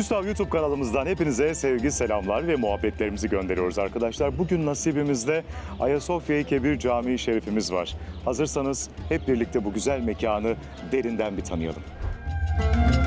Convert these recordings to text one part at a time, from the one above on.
Müstav YouTube kanalımızdan hepinize sevgi, selamlar ve muhabbetlerimizi gönderiyoruz arkadaşlar. Bugün nasibimizde Ayasofya-i Kebir Camii Şerifimiz var. Hazırsanız hep birlikte bu güzel mekanı derinden bir tanıyalım. Aleykümselam.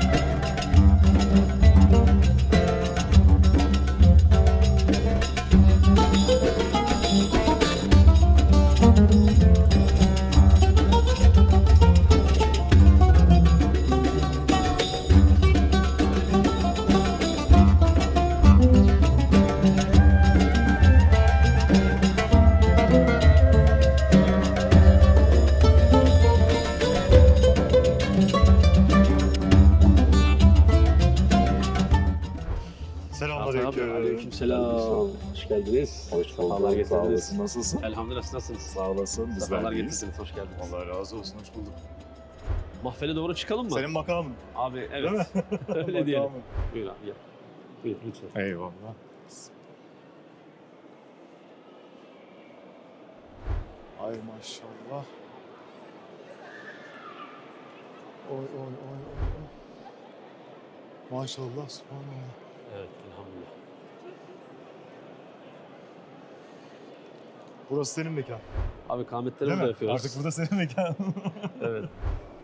Hoş geldiniz. Hoş Sefalar bulduk. Sağ getirdiniz. olasın. Nasılsın? Elhamdülillah siz nasılsınız? Sağ olasın. Bizler Sefalar deyiz. getirdiniz. Hoş geldiniz. Allah razı olsun. Hoş bulduk. Mahfele doğru çıkalım mı? Senin makamın. Abi evet. Değil mi? Öyle diyelim. Makamın. Buyur abi gel. Buyur lütfen. Eyvallah. Ay maşallah. Oy oy oy oy. oy. Maşallah subhanallah. Evet elhamdülillah. Burası senin mekan. Abi kametleri Değil burada mi? yapıyoruz. Artık burada senin mekan. Evet.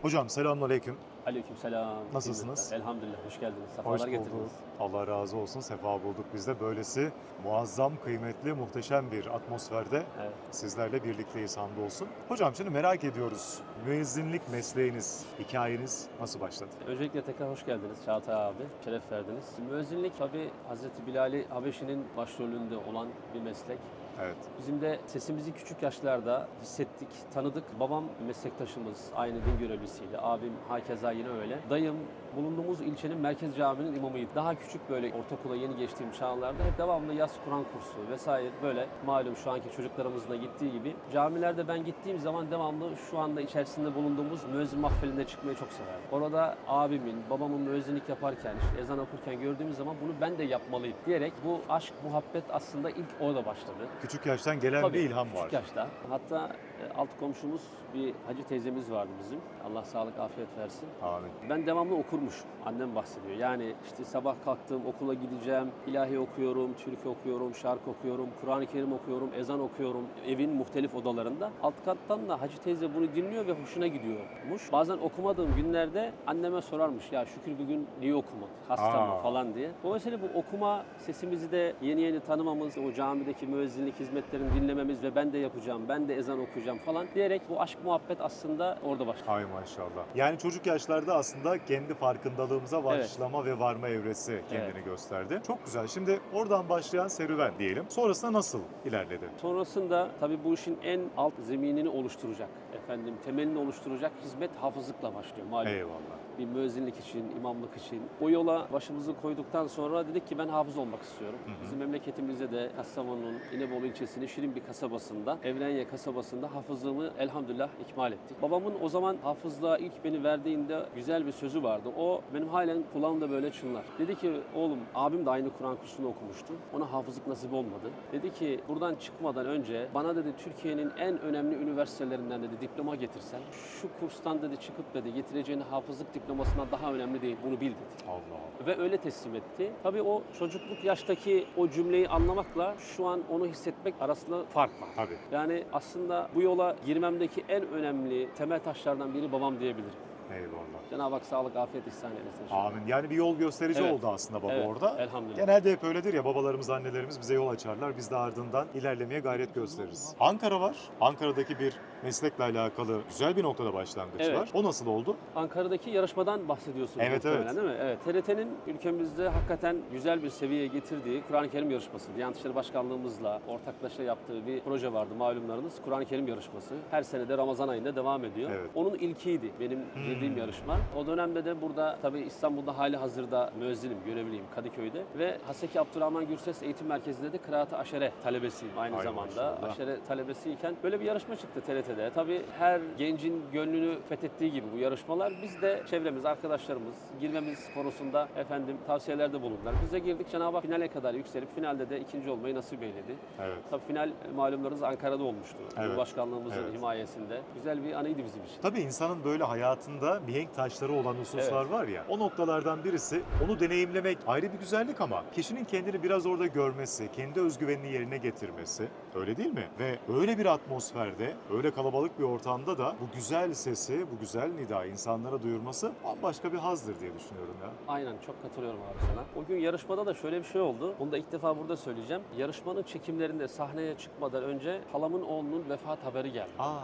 Hocam selamünaleyküm. Aleykümselam. Nasılsınız? Kıymetler. Elhamdülillah. Hoş geldiniz. Hoş Sefalar bulduk. getirdiniz. Allah razı olsun. Sefa bulduk biz de. Böylesi muazzam, kıymetli, muhteşem bir atmosferde Evet. sizlerle birlikteyiz hamdolsun. Hocam şimdi merak ediyoruz. Müezzinlik mesleğiniz, hikayeniz nasıl başladı? Öncelikle tekrar hoş geldiniz Çağatay abi. Şeref verdiniz. Müezzinlik tabi Hazreti Bilal-i Habeşi'nin başrolünde olan bir meslek. Evet. Bizim de sesimizi küçük yaşlarda hissettik, tanıdık. Babam meslektaşımız, aynı din görevlisiydi. Abim hakeza yine öyle. Dayım bulunduğumuz ilçenin merkez caminin imamıydı. Daha küçük böyle ortaokula yeni geçtiğim çağlarda hep devamlı yaz Kur'an kursu vesaire böyle malum şu anki çocuklarımızın da gittiği gibi. Camilerde ben gittiğim zaman devamlı şu anda içerisinde bulunduğumuz müezzin mahfilinde çıkmayı çok severdim. Orada abimin, babamın müezzinlik yaparken, işte ezan okurken gördüğümüz zaman bunu ben de yapmalıyım diyerek bu aşk, muhabbet aslında ilk orada başladı. Küçük yaştan gelen Tabii, bir ilham küçük var. yaşta. Hatta alt komşumuz bir hacı teyzemiz vardı bizim. Allah sağlık afiyet versin. Amin. Ben devamlı okurmuşum. Annem bahsediyor. Yani işte sabah kalktım, okula gideceğim, ilahi okuyorum, türkü okuyorum, şarkı okuyorum, Kur'an-ı Kerim okuyorum, ezan okuyorum evin muhtelif odalarında. Alt kattan da hacı teyze bunu dinliyor ve hoşuna gidiyormuş. Bazen okumadığım günlerde anneme sorarmış ya şükür bugün niye okumadın, hasta mı Aa. falan diye. Dolayısıyla bu okuma sesimizi de yeni yeni tanımamız, o camideki müezzinlik hizmetlerini dinlememiz ve ben de yapacağım, ben de ezan okuyacağım falan diyerek bu aşk muhabbet aslında orada başladı. Ay maşallah. Yani çocuk yaşlarda aslında kendi farkındalığımıza başlama ve varma evresi kendini gösterdi. Çok güzel. Şimdi oradan başlayan serüven diyelim. Sonrasında nasıl ilerledi? Sonrasında tabii bu işin en alt zeminini oluşturacak, efendim temelini oluşturacak hizmet hafızlıkla başlıyor malum. Eyvallah. Bir müezzinlik için, imamlık için. O yola başımızı koyduktan sonra dedik ki ben hafız olmak istiyorum. Hı hı. Bizim memleketimizde de Kastamonu'nun İnebolu ilçesinin Şirin bir kasabasında, Evrenye kasabasında hafızlığımı elhamdülillah ikmal ettik. Babamın o zaman hafızlığa ilk beni verdiğinde güzel bir sözü vardı. O benim halen kulağımda böyle çınlar. Dedi ki oğlum abim de aynı Kur'an kursunu okumuştu. Ona hafızlık nasip olmadı. Dedi ki buradan çıkmadan önce bana dedi Türkiye'nin en önemli üniversitelerinden dedi diploma getirsen şu kurstan dedi çıkıp dedi getireceğin hafızlık diplomasından daha önemli değil bunu bil dedi. Allah Allah. Ve öyle teslim etti. Tabii o çocukluk yaştaki o cümleyi anlamakla şu an onu hissetmek arasında fark var. Tabii. Yani aslında bu yola girmemdeki en önemli temel taşlardan biri babam diyebilirim. Eyvallah. Cenab-ı Hak sağlık, afiyet ihsan eylesin. Amin. Yani bir yol gösterici Evet. oldu aslında baba Evet, orada. Elhamdülillah. Genelde hep öyledir ya babalarımız, annelerimiz bize yol açarlar. Biz de ardından ilerlemeye gayret gösteririz. Ankara var. Ankara'daki bir meslekle alakalı güzel bir noktada başlangıç Evet. var. O nasıl oldu? Ankara'daki yarışmadan bahsediyorsunuz Evet, muhtemelen evet. değil mi? Evet. TRT'nin ülkemizde hakikaten güzel bir seviyeye getirdiği Kur'an-ı Kerim yarışması. Diyanet İşleri Başkanlığımızla ortaklaşa yaptığı bir proje vardı malumlarınız. Kur'an-ı Kerim yarışması. Her sene de Ramazan ayında devam ediyor. Evet. Onun ilkiydi benim Girdiğim yarışma. O dönemde de burada tabii İstanbul'da hali hazırda müezzinim, görevliyim Kadıköy'de. Ve Haseki Abdurrahman Gürses Eğitim Merkezi'nde de Kıraat-ı Aşere talebesiyim aynı Ay zamanda. maşallah. Aşere talebesiyken böyle bir yarışma çıktı TRT'de. Tabii her gencin gönlünü fethettiği gibi bu yarışmalar biz de çevremiz, arkadaşlarımız girmemiz konusunda efendim tavsiyelerde bulundular. Biz de girdik Cenab-ı Hak finale kadar yükselip finalde de ikinci olmayı nasip eyledi. Evet. Tabii final malumlarınız Ankara'da olmuştu. Evet, Cumhurbaşkanlığımızın evet. himayesinde. Güzel bir anıydı bizim için. Tabii insanın böyle hayatında altında mihenk taşları olan hususlar var ya. O noktalardan birisi onu deneyimlemek ayrı bir güzellik ama kişinin kendini biraz orada görmesi, kendi özgüvenini yerine getirmesi öyle değil mi? Ve öyle bir atmosferde, öyle kalabalık bir ortamda da bu güzel sesi, bu güzel nidayı insanlara duyurması bambaşka bir hazdır diye düşünüyorum ya. Aynen çok katılıyorum abi sana. O gün yarışmada da şöyle bir şey oldu. Bunu da ilk defa burada söyleyeceğim. Yarışmanın çekimlerinde sahneye çıkmadan önce halamın oğlunun vefat haberi geldi. Aa,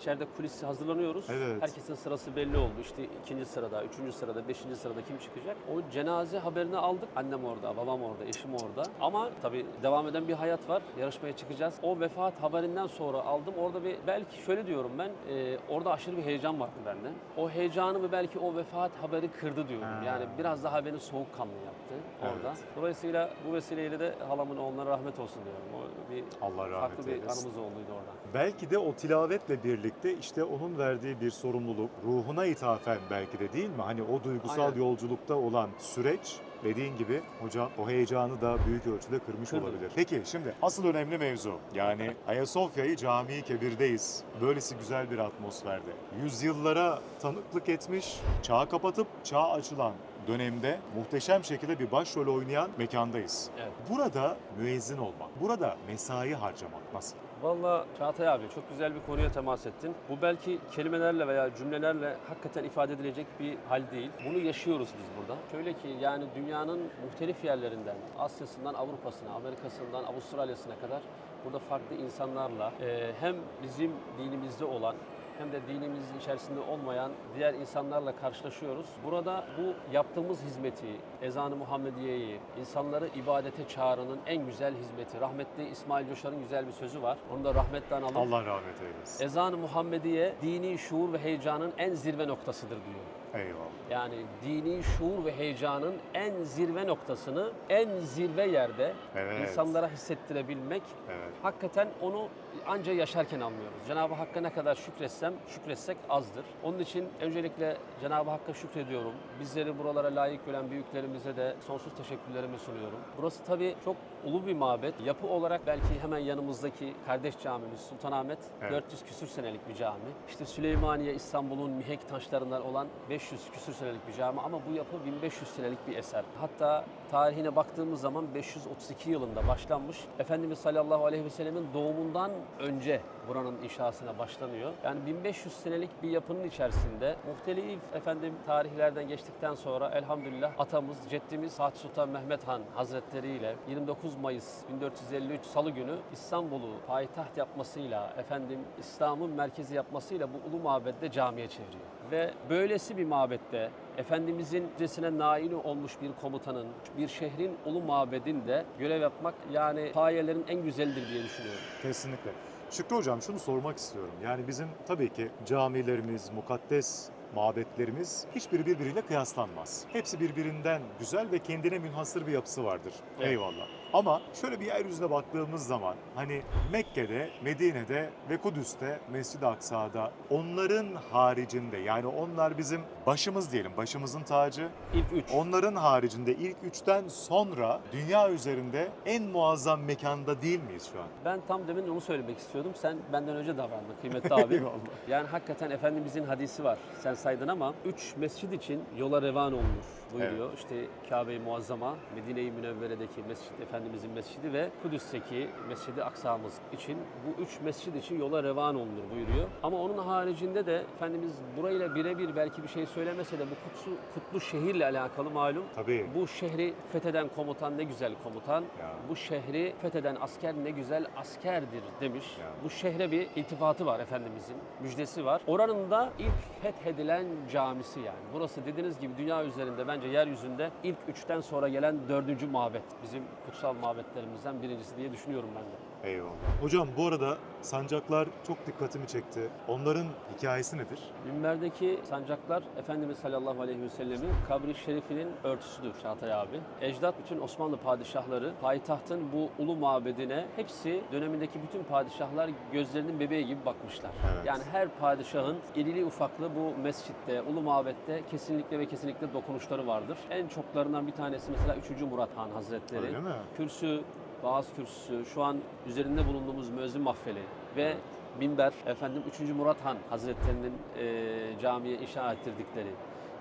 İçeride kulisi hazırlanıyoruz. Evet. Herkesin sırası belli oldu. İşte ikinci sırada, üçüncü sırada, beşinci sırada kim çıkacak? O cenaze haberini aldık. Annem orada, babam orada, eşim orada. Ama tabii devam eden bir hayat var. Yarışmaya çıkacağız. O vefat haberinden sonra aldım. Orada bir belki şöyle diyorum ben. e, orada aşırı bir heyecan vardı bende. O heyecanımı belki o vefat haberi kırdı diyorum. Ha. Yani biraz daha beni soğukkanlı yaptı orada. Evet. Dolayısıyla bu vesileyle de halamın oğluna rahmet olsun diyorum. O bir Allah rahmet farklı bir eylesin. anımız olduydu orada. Belki de o tilavetle birlikte işte onun verdiği bir sorumluluk, ruhuna ithafen belki de değil mi? Hani o duygusal Aynen. yolculukta olan süreç dediğin gibi hocam o heyecanı da büyük ölçüde kırmış Kırdı. olabilir. Peki şimdi asıl önemli mevzu yani Ayasofya'yı Camii Kebir'deyiz. Böylesi güzel bir atmosferde. Yüzyıllara tanıklık etmiş, çağı kapatıp çağ açılan dönemde muhteşem şekilde bir başrol oynayan mekandayız. Evet. Burada müezzin olmak, burada mesai harcamak nasıl? Valla Çağatay abi çok güzel bir konuya temas ettin. Bu belki kelimelerle veya cümlelerle hakikaten ifade edilecek bir hal değil. Bunu yaşıyoruz biz burada. Şöyle ki yani dünyanın muhtelif yerlerinden, Asya'sından Avrupa'sına, Amerika'sından Avustralya'sına kadar burada farklı insanlarla hem bizim dinimizde olan hem de dinimizin içerisinde olmayan diğer insanlarla karşılaşıyoruz. Burada bu yaptığımız hizmeti, ezanı Muhammediye'yi, insanları ibadete çağrının en güzel hizmeti. Rahmetli İsmail Coşar'ın güzel bir sözü var. Onu da rahmetle analım. Allah rahmet eylesin. Ezan-ı Muhammediye dini şuur ve heyecanın en zirve noktasıdır diyor. Eyvallah. Yani dini şuur ve heyecanın en zirve noktasını en zirve yerde Evet. insanlara hissettirebilmek Evet. hakikaten onu anca yaşarken anlıyoruz. Cenab-ı Hakk'a ne kadar şükretsem, şükretsek azdır. Onun için öncelikle Cenab-ı Hakk'a şükrediyorum. Bizleri buralara layık gören büyüklerimize de sonsuz teşekkürlerimi sunuyorum. Burası tabii çok ulu bir mabet. Yapı olarak belki hemen yanımızdaki kardeş camimiz Sultanahmet Evet. 400 küsür senelik bir cami. İşte Süleymaniye İstanbul'un mihenk taşlarından olan 500 küsür senelik bir cami ama bu yapı 1500 senelik bir eser. Hatta tarihine baktığımız zaman 532 yılında başlanmış. Efendimiz sallallahu aleyhi ve sellemin doğumundan önce buranın inşasına başlanıyor. Yani 1500 senelik bir yapının içerisinde muhtelif efendim tarihlerden geçtikten sonra elhamdülillah atamız, ceddimiz Fatih Sultan Mehmet Han Hazretleri ile 29 Mayıs 1453 Salı günü İstanbul'u payitaht yapmasıyla efendim İslam'ın merkezi yapmasıyla bu ulu mabedde camiye çeviriyor. Ve böylesi bir mabette Efendimizin müjdesine nail olmuş bir komutanın, bir şehrin ulu mabedinde görev yapmak yani payelerin en güzeldir diye düşünüyorum. Kesinlikle. Şükrü Hocam şunu sormak istiyorum. Yani bizim tabii ki camilerimiz, mukaddes mabetlerimiz hiçbiri birbiriyle kıyaslanmaz. Hepsi birbirinden güzel ve kendine münhasır bir yapısı vardır. Evet. Eyvallah. Ama şöyle bir yeryüzüne baktığımız zaman hani Mekke'de, Medine'de ve Kudüs'te, Mescid-i Aksa'da onların haricinde yani onlar bizim başımız diyelim, başımızın tacı. İlk üç. Onların haricinde ilk üçten sonra dünya üzerinde en muazzam mekanda değil miyiz şu an? Ben tam demin onu söylemek istiyordum. Sen benden önce davrandın kıymetli abi. Yani hakikaten Efendimizin hadisi var. Sen saydın ama üç mescid için yola revan olunur buyuruyor. İşte Kabe-i Muazzama, Medine-i Münevvere'deki Mescid Efendimizin mescidi ve Kudüs'teki Mescid-i Aksa'mız için bu üç mescid için yola revan olunur buyuruyor. Ama onun haricinde de Efendimiz burayla birebir belki bir şey söylemese de bu kutsu, kutlu şehirle alakalı malum Tabii. bu şehri fetheden komutan ne güzel komutan. Ya. Bu şehri fetheden asker ne güzel askerdir demiş. Ya. Bu şehre bir iltifatı var Efendimizin, müjdesi var. Oranın da ilk fethedilen camisi yani. Burası dediğiniz gibi dünya üzerinde bence yeryüzünde ilk üçten sonra gelen dördüncü mabet. Bizim kutsal mabetlerimizden birincisi diye düşünüyorum ben de. Eyvallah. Hocam bu arada sancaklar çok dikkatimi çekti. Onların hikayesi nedir? Minberdeki sancaklar Efendimiz sallallahu aleyhi ve sellemin kabri şerifinin örtüsüdür Çağatay abi. Ecdat bütün Osmanlı padişahları payitahtın bu ulu mabedine hepsi dönemindeki bütün padişahlar gözlerinin bebeği gibi bakmışlar. Evet. Yani her padişahın irili ufaklı bu mescitte, ulu mabette kesinlikle ve kesinlikle dokunuşları vardır. En çoklarından bir tanesi mesela 3. Murat Han Hazretleri. Öyle mi? Kürsü, Vaaz kürsüsü, şu an üzerinde bulunduğumuz müezzin mahfeli ve minber, efendim 3. Murat Han Hazretlerinin e, camiye inşa ettirdikleri.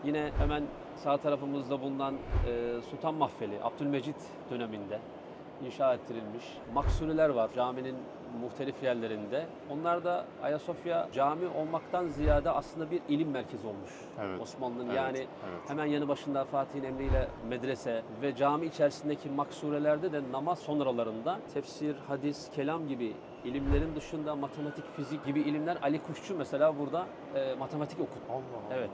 Yine hemen sağ tarafımızda bulunan e, Sultan Mahfeli, Abdülmecit döneminde inşa ettirilmiş. Maksuneler var caminin muhtelif yerlerinde. Onlar da Ayasofya cami olmaktan ziyade aslında bir ilim merkezi olmuş. Evet, Osmanlı'nın evet, yani evet. hemen yanı başında Fatih'in emriyle medrese ve cami içerisindeki maksurelerde de namaz sonralarında tefsir, hadis, kelam gibi ilimlerin dışında matematik, fizik gibi ilimler Ali Kuşçu mesela burada e, matematik okuttu. Allah Allah. Evet.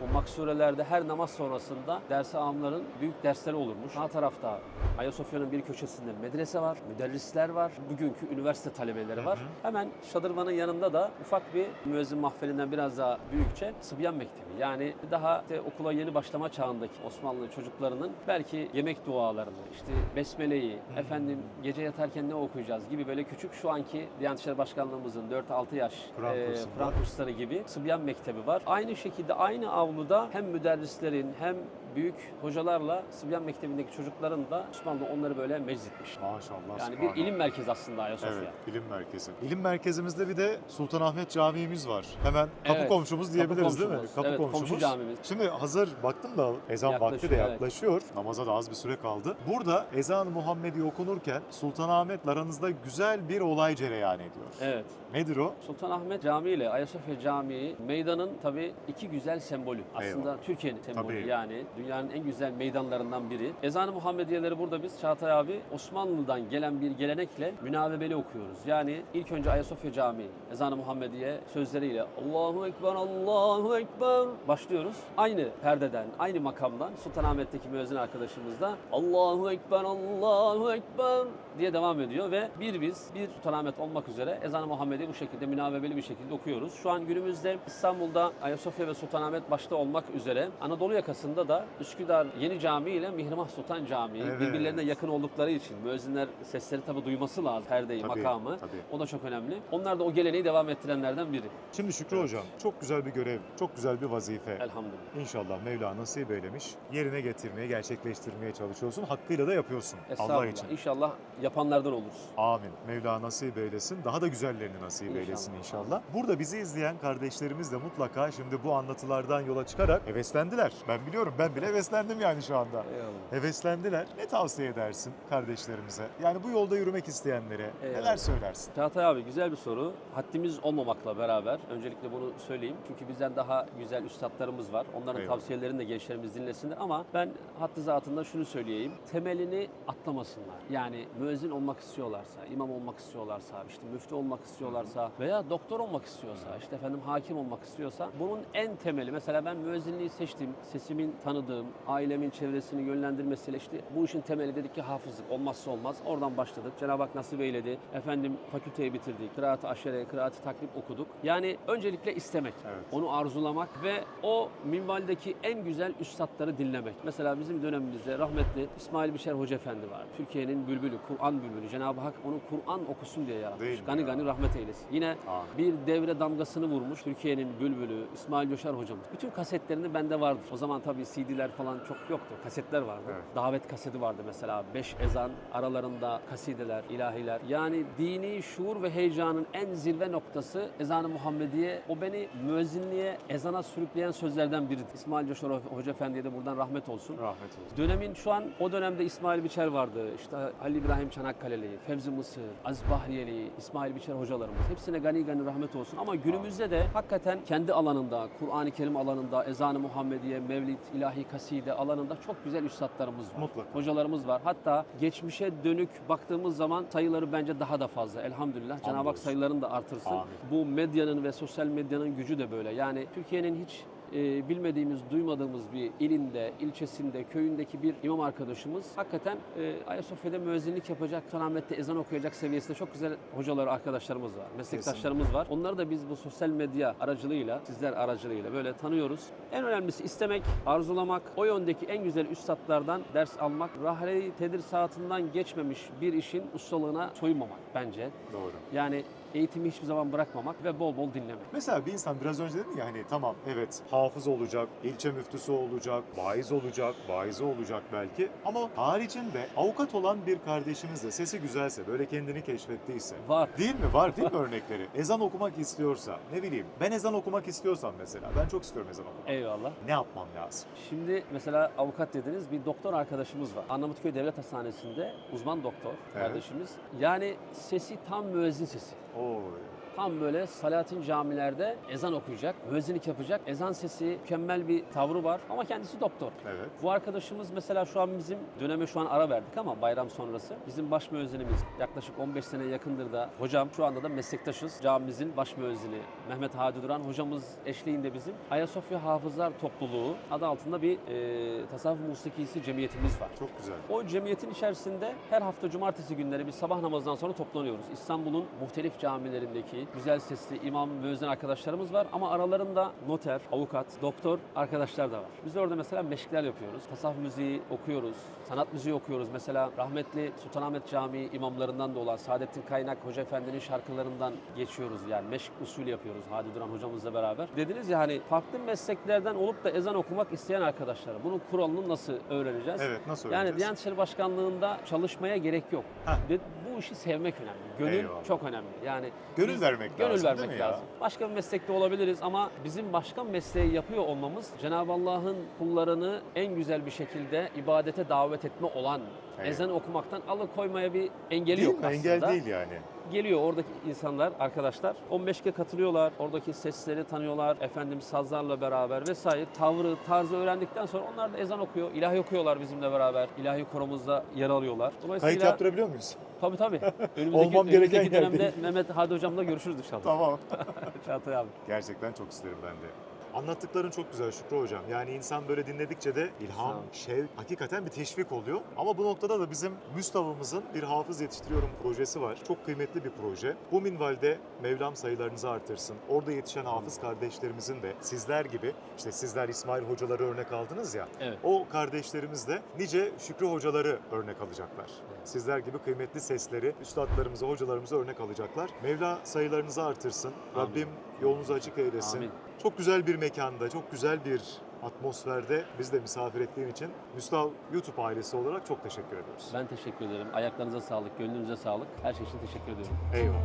Bu maksurelerde her namaz sonrasında dersi amların büyük dersleri olurmuş. Sağ tarafta Ayasofya'nın bir köşesinde medrese var, müderrisler var, bugünkü üniversite talebeleri var. Hı hı. Hemen şadırvanın yanında da ufak bir müezzin mahfelinden biraz daha büyükçe Sıbyan Mektebi. Yani daha işte okula yeni başlama çağındaki Osmanlı çocuklarının belki yemek dualarını, işte besmeleyi, efendim gece yatarken ne okuyacağız gibi böyle küçük şu anki Diyanet İşleri Başkanlığımızın 4-6 yaş Kur'an e, kursları gibi Sıbyan Mektebi var. Aynı şekilde aynı avluda hem müderrislerin hem büyük hocalarla Sıbyan Mektebi'ndeki çocukların da Osmanlı onları böyle meczetmiş. Maşallah. Yani bir ilim merkezi aslında Ayasofya. Evet, ilim merkezi. İlim merkezimizde bir de Sultanahmet Camii'miz var. Hemen kapı Evet, komşumuz diyebiliriz değil mi? komşumuz. Kapı Evet, komşu komşumuz. camimiz. Şimdi hazır baktım da ezan vakti de Yaklaşıyor, evet. Namaza da az bir süre kaldı. Burada ezan-ı Muhammedi okunurken Sultanahmet'le aranızda güzel bir olay cereyan ediyor. Evet. Nedir o? Sultanahmet Camii ile Ayasofya Camii meydanın tabii iki güzel sembolü. Aslında Eyvallah. Türkiye'nin sembolü Tabii. yani dünyanın en güzel meydanlarından biri. Ezan-ı Muhammediyeleri burada biz Çağatay abi Osmanlı'dan gelen bir gelenekle münavebeli okuyoruz. Yani ilk önce Ayasofya Camii Ezan-ı Muhammediye sözleriyle Allahu Ekber, Allahu Ekber başlıyoruz. Aynı perdeden, aynı makamdan Sultanahmet'teki müezzin arkadaşımız da Allahu Ekber, Allahu Ekber diye devam ediyor ve bir biz, bir Sultanahmet olmak üzere Ezan-ı Muhammed'i bu şekilde münavebeli bir şekilde okuyoruz. Şu an günümüzde İstanbul'da Ayasofya ve Sultanahmet başta olmak üzere Anadolu yakasında da Üsküdar Yeni Camii ile Mihrimah Sultan Camii Evet. birbirlerine yakın oldukları için müezzinler sesleri tabi duyması lazım perdeyi, Tabii, makamı. tabii. O da çok önemli. Onlar da o geleneği devam ettirenlerden biri. Şimdi Şükrü Hocam çok güzel bir görev, çok güzel bir vazife. Elhamdülillah. İnşallah Mevla nasip eylemiş. Yerine getirmeye, gerçekleştirmeye çalışıyorsun. Hakkıyla da yapıyorsun. Allah için. İnşallah yapanlardan oluruz. Amin. Mevla nasip eylesin. Daha da güzellerini nasip İnşallah. eylesin inşallah. Burada bizi izleyen kardeşlerimiz de mutlaka şimdi bu anlatılardan yola çıkarak heveslendiler. Ben biliyorum ben bile heveslendim yani şu anda. Eyvallah. Heveslendiler. Ne tavsiye edersin kardeşlerimize? Yani bu yolda yürümek isteyenlere Eyvallah. neler söylersin? Çağatay abi güzel bir soru. Haddimiz olmamakla beraber öncelikle bunu söyleyeyim. Çünkü bizden daha güzel üstadlarımız var. Onların Eyvallah. tavsiyelerini de gençlerimiz dinlesinler. Ama ben hattı zatında şunu söyleyeyim. Temelini atlamasınlar. Yani müezzin olmak istiyorlarsa, imam olmak istiyorlarsa, işte müftü olmak istiyorlarsa veya doktor olmak istiyorsa, işte efendim hakim olmak istiyorsa bunun en temeli mesela ben müezzinliği seçtim. Sesimin tanıdığım, ailemin çevresini yönlendirmesiyle işte bu işin temeli dedik ki hafızlık olmazsa olmaz. Oradan başladık. Cenab-ı Hak nasip eyledi. Efendim fakülteyi bitirdik. Kıraat-ı aşere, kıraat-ı taklip okuduk. Yani öncelikle istemek. Evet. Onu arzulamak ve o minvaldeki en güzel üstadları dinlemek. Mesela bizim dönemimizde rahmetli İsmail Bişer Hoca Efendi var. Türkiye'nin bülbülü, Kur'an bülbülü. Cenab-ı Hak onu Kur'an okusun diye Değil yaratmış. mi Gani ya? gani rahmet eylesin. Yine Amin. bir devre damgasını vurmuş Türkiye'nin bülbülü İsmail Coşar hocamız. Bütün kasetlerini bende vardır. O zaman tabii CD'ler falan çok yoktu. Kasetler vardı. Evet. Davet kaseti vardı mesela. Beş ezan aralarında kasideler, ilahiler. Yani dini şuur ve heyecanın en zirve noktası ezan-ı Muhammediye. O beni müezzinliğe, ezana sürükleyen sözlerden biridir. İsmail Coşar Hoca Efendi'ye de buradan rahmet olsun. Rahmet olsun. Dönemin şu an o dönemde İsmail Biçer vardı. İşte Halil İbrahim Çanakkale'li, Fevzi Mısır, Aziz Bahriyeli, İsmail Biçer hocalarımız. Hepsine gani gani rahmet olsun. Ama günümüzde de hakikaten kendi alanında, Kur'an-ı Kerim alanında, Ezan-ı Muhammediye, Mevlid, ilahi kaside alanında çok güzel üstadlarımız var. Mutlaka. Hocalarımız var. Hatta geçmişe dönük baktığımız zaman sayıları bence daha da fazla. Elhamdülillah. Cenab-ı Hak sayılarını da artırsın. Amin. Bu medyanın ve sosyal medyanın gücü de böyle. Yani Türkiye'nin hiç e, bilmediğimiz, duymadığımız bir ilinde, ilçesinde, köyündeki bir imam arkadaşımız hakikaten e, Ayasofya'da müezzinlik yapacak, Sultanahmet'te ezan okuyacak seviyesinde çok güzel hocalar, arkadaşlarımız var, meslektaşlarımız var. Onları da biz bu sosyal medya aracılığıyla, sizler aracılığıyla böyle tanıyoruz. En önemlisi istemek, arzulamak, o yöndeki en güzel üstadlardan ders almak, rahle-i tedrisatından geçmemiş bir işin ustalığına soyunmamak bence. Doğru. Yani eğitimi hiçbir zaman bırakmamak ve bol bol dinlemek. Mesela bir insan biraz önce dedin ya hani tamam evet hafız olacak, ilçe müftüsü olacak, vaiz olacak, vaizi olacak belki. Ama haricinde avukat olan bir kardeşimiz de sesi güzelse, böyle kendini keşfettiyse. Var. Değil mi? Var değil mi örnekleri? Ezan okumak istiyorsa, ne bileyim ben ezan okumak istiyorsam mesela, ben çok istiyorum ezan okumak. Eyvallah. Ne yapmam lazım? Şimdi mesela avukat dediniz bir doktor arkadaşımız var. Arnavutköy Devlet Hastanesi'nde uzman doktor Evet. kardeşimiz. Yani sesi tam müezzin sesi. Oy. Tam böyle Salatin camilerde ezan okuyacak, müezzinlik yapacak. Ezan sesi mükemmel bir tavrı var ama kendisi doktor. Evet. Bu arkadaşımız mesela şu an bizim döneme şu an ara verdik ama bayram sonrası. Bizim baş müezzinimiz yaklaşık 15 sene yakındır da hocam şu anda da meslektaşız. Camimizin baş müezzini Mehmet Hadi Duran hocamız eşliğinde bizim Ayasofya Hafızlar Topluluğu adı altında bir e, tasavvuf musikisi cemiyetimiz var. Çok güzel. O cemiyetin içerisinde her hafta cumartesi günleri biz sabah namazından sonra toplanıyoruz. İstanbul'un muhtelif camilerindeki güzel sesli imam, müezzin arkadaşlarımız var ama aralarında noter, avukat, doktor arkadaşlar da var. Biz orada mesela meşkler yapıyoruz. Tasavvuf müziği okuyoruz. Sanat müziği okuyoruz. Mesela rahmetli Sultanahmet Camii imamlarından da olan Saadettin Kaynak Hoca Efendi'nin şarkılarından geçiyoruz. Yani meşk usulü yapıyoruz Hadi Duran hocamızla beraber. Dediniz ya hani farklı mesleklerden olup da ezan okumak isteyen arkadaşlar bunun kuralını nasıl öğreneceğiz? Evet nasıl Yani öğreneceğiz? Diyanet İşleri Başkanlığı'nda çalışmaya gerek yok. Heh. İşi sevmek önemli. Gönül Eyvallah. çok önemli. Yani Gönül biz- vermek gönül lazım, vermek değil mi ya? lazım. Başka bir meslekte olabiliriz ama bizim başka mesleği yapıyor olmamız Cenab-ı Allah'ın kullarını en güzel bir şekilde ibadete davet etme olan Evet. ezan okumaktan alıkoymaya bir engeli Değil yok mi? aslında. Engel değil yani. Geliyor oradaki insanlar, arkadaşlar 15'e katılıyorlar. Oradaki sesleri tanıyorlar. Efendim sazlarla beraber vesaire tavrı, tarzı öğrendikten sonra onlar da ezan okuyor. ilahi okuyorlar bizimle beraber. İlahi koromuzda yer alıyorlar. Dolayısıyla Kayıt yaptırabiliyor muyuz? Tabii tabii. Önümüzdeki, Olmam gereken önümüzdeki dönemde. Mehmet Hadi Hocam'la görüşürüz inşallah. Tamam. Çağatay abi. Gerçekten çok isterim ben de. Anlattıkların çok güzel Şükrü Hocam. Yani insan böyle dinledikçe de ilham, ol. şevk, hakikaten bir teşvik oluyor. Ama bu noktada da bizim Müstava'mızın bir hafız yetiştiriyorum projesi var. Çok kıymetli bir proje. Bu minvalde Mevlam sayılarınızı artırsın. Orada yetişen hafız kardeşlerimizin de sizler gibi, işte sizler İsmail hocaları örnek aldınız ya, Evet. o kardeşlerimiz de nice Şükrü hocaları örnek alacaklar. Sizler gibi kıymetli sesleri, üstadlarımızı, hocalarımızı örnek alacaklar. Mevla sayılarınızı artırsın. Amin. Rabbim yolunuzu açık eylesin. Amin. Çok güzel bir mekanda, çok güzel bir atmosferde bizi de misafir ettiğin için Müstav YouTube ailesi olarak çok teşekkür ediyoruz. Ben teşekkür ederim. Ayaklarınıza sağlık, gönlünüze sağlık. Her şey için teşekkür ediyorum. Eyvallah.